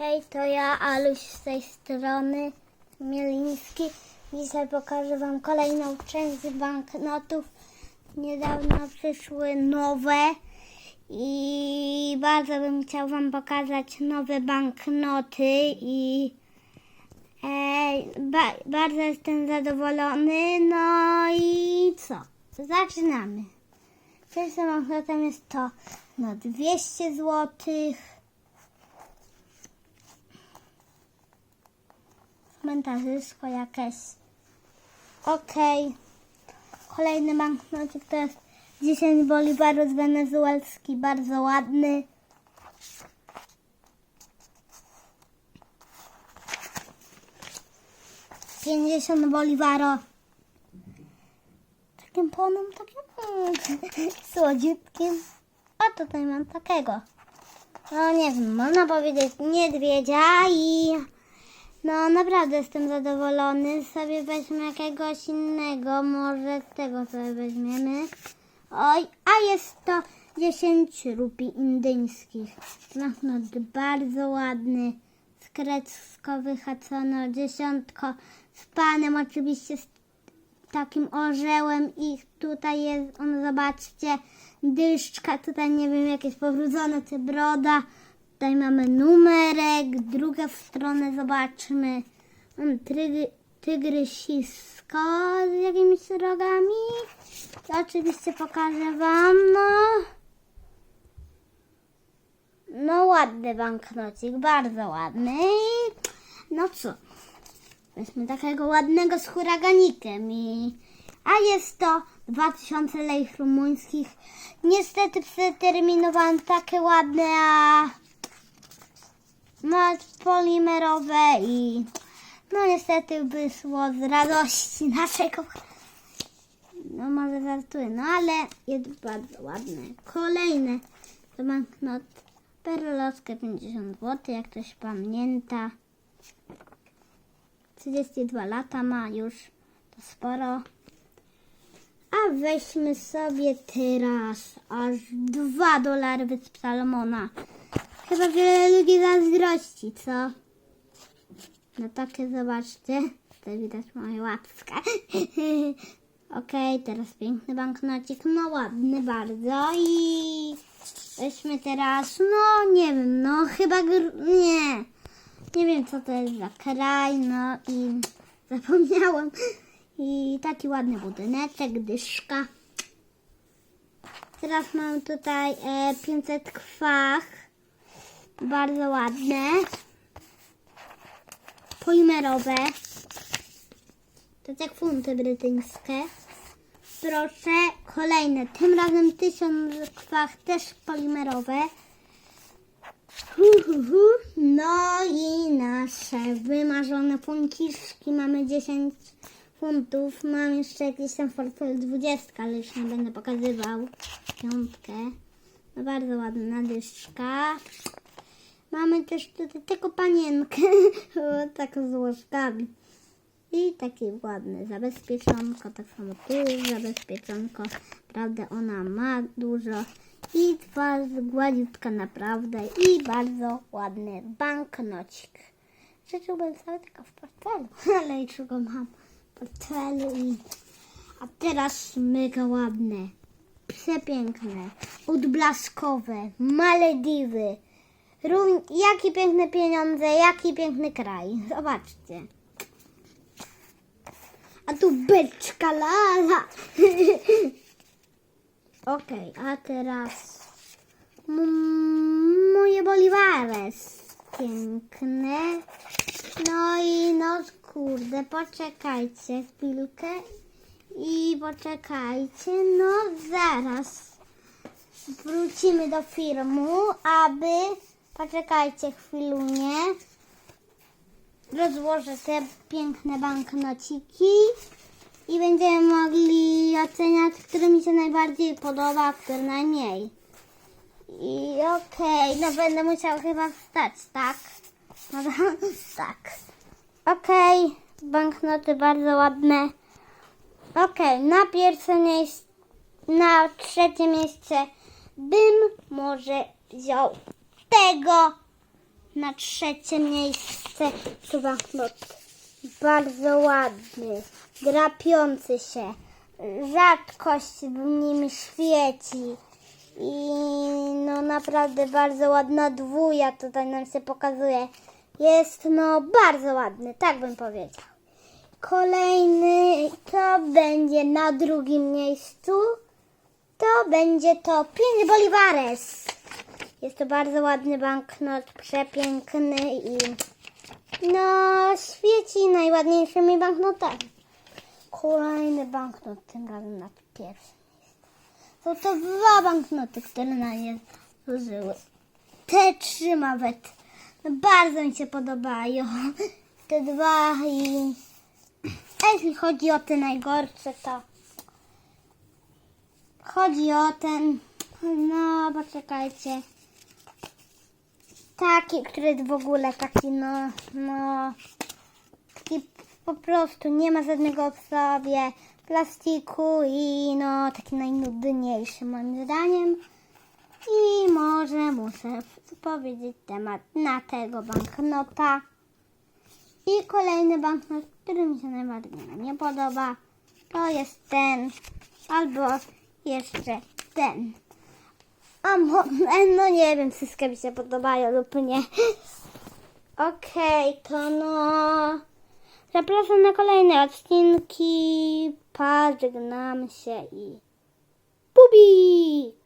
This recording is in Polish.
Hej, to ja, Aluś z tej strony, Mieliński. Dzisiaj pokażę Wam kolejną część banknotów. Niedawno przyszły nowe i bardzo bym chciał Wam pokazać nowe banknoty i e, ba, bardzo jestem zadowolony. No i co? Zaczynamy. Pierwszym banknotem jest to na 200 złotych. Komentarzysko jakieś. Okej. Kolejny banknocik to jest 10 bolivarów wenezuelski, bardzo ładny. Pięćdziesiąt boliwaro. Takim ponem, takim mm, słodziutkim. A tutaj mam takiego. No nie wiem, można powiedzieć niedźwiedzia i no naprawdę jestem zadowolony. Sobie weźmy jakiegoś innego, może tego sobie weźmiemy. Oj, a jest to 10 rupii indyjskich. Banknot bardzo ładny. Z grecko wyhacono dziesiątko z panem oczywiście z takim orzełem i tutaj jest on, zobaczcie, dyszczka, tutaj nie wiem, jakieś powrócone czy broda. Tutaj mamy numerek, drugą stronę zobaczmy. Mam tygry, tygrysisko z jakimiś rogami. To oczywiście pokażę Wam, no. No ładny banknocik, bardzo ładny. No co, weźmy takiego ładnego z huraganikiem i... A jest to 2000 lejch rumuńskich. Niestety przeterminowałem takie ładne, a no, polimerowe i no niestety wyszło z radości naszego. No może żartuję, no ale jest bardzo ładne. Kolejne to banknot perlowskie 50 zł, jak ktoś pamięta. 32 lata ma już, to sporo. A weźmy sobie teraz aż 2 dolary wysp Salomona. Chyba wiele ludzi zazdrości, co? No takie zobaczcie. Tutaj widać moje łapska. Okej, teraz piękny banknocik. No ładny bardzo. I weźmy teraz, no nie wiem, no chyba gr... nie. Nie wiem co to jest za kraj, no i zapomniałam. I taki ładny budyneczek, dyszka. Teraz mam tutaj e, 500 kwach. Bardzo ładne. Polimerowe. To jak funty brytyjskie. Proszę, kolejne. Tym razem 1000 kwach też polimerowe. Hu, hu, hu. No i nasze wymarzone funciszki. Mamy 10 funtów. Mam jeszcze jakiś tam portfel 20, ale już nie będę pokazywał. Piątkę. No bardzo ładna dyszka. Mamy też tutaj taką panienkę, o, taką z łożkami. I takie ładne zabezpieczonko, tak samo tu jest zabezpieczonko. Prawda, ona ma dużo. I twarz gładziutka naprawdę. I bardzo ładny banknocik. Życzyłbym sobie tylko w portfelu, ale już go mam w portfelu. I... A teraz mega ładne, przepiękne, odblaskowe, Malediwy. Rów... Jakie piękne pieniądze, jaki piękny kraj. Zobaczcie. A tu beczka lala. Okej, a teraz moje bolivares. Piękne. No i no kurde, poczekajcie chwilkę. I poczekajcie, no zaraz wrócimy do filmu, aby poczekajcie chwilunię. Rozłożę te piękne banknociki i będziemy mogli oceniać, który mi się najbardziej podoba, a który najmniej. I okej, no będę musiał chyba wstać, tak? No tak. Okej, banknoty bardzo ładne. Okej, na pierwsze miejsce, na trzecie miejsce bym może wziął tego Na trzecie miejsce banknot. Bardzo ładny, drapiący się. Rzadkość w nim świeci. I no naprawdę bardzo ładna dwuja tutaj nam się pokazuje. Jest no bardzo ładny, tak bym powiedział. Kolejny to będzie na drugim miejscu. To będzie to 5 bolivares. Jest to bardzo ładny banknot, przepiękny i no świeci najładniejszymi banknotami. Kolejny banknot, tym razem na pierwszym miejscu. Są to dwa banknoty, które na nie służyły. Te trzy nawet. No, bardzo mi się podobają. Te dwa i a jeśli chodzi o te najgorsze, to chodzi o ten, no poczekajcie, taki, który jest w ogóle taki, no, no, taki po prostu nie ma żadnego w sobie plastiku i no, taki najnudniejszy moim zdaniem. I może muszę powiedzieć temat na tego banknota. I kolejny banknot, który mi się najbardziej nie podoba, to jest ten, albo jeszcze ten. A mo- no nie wiem, wszystkie mi się podobają lub nie. Okej, to no. Zapraszam na kolejne odcinki. Pożegnam się i... Bubi!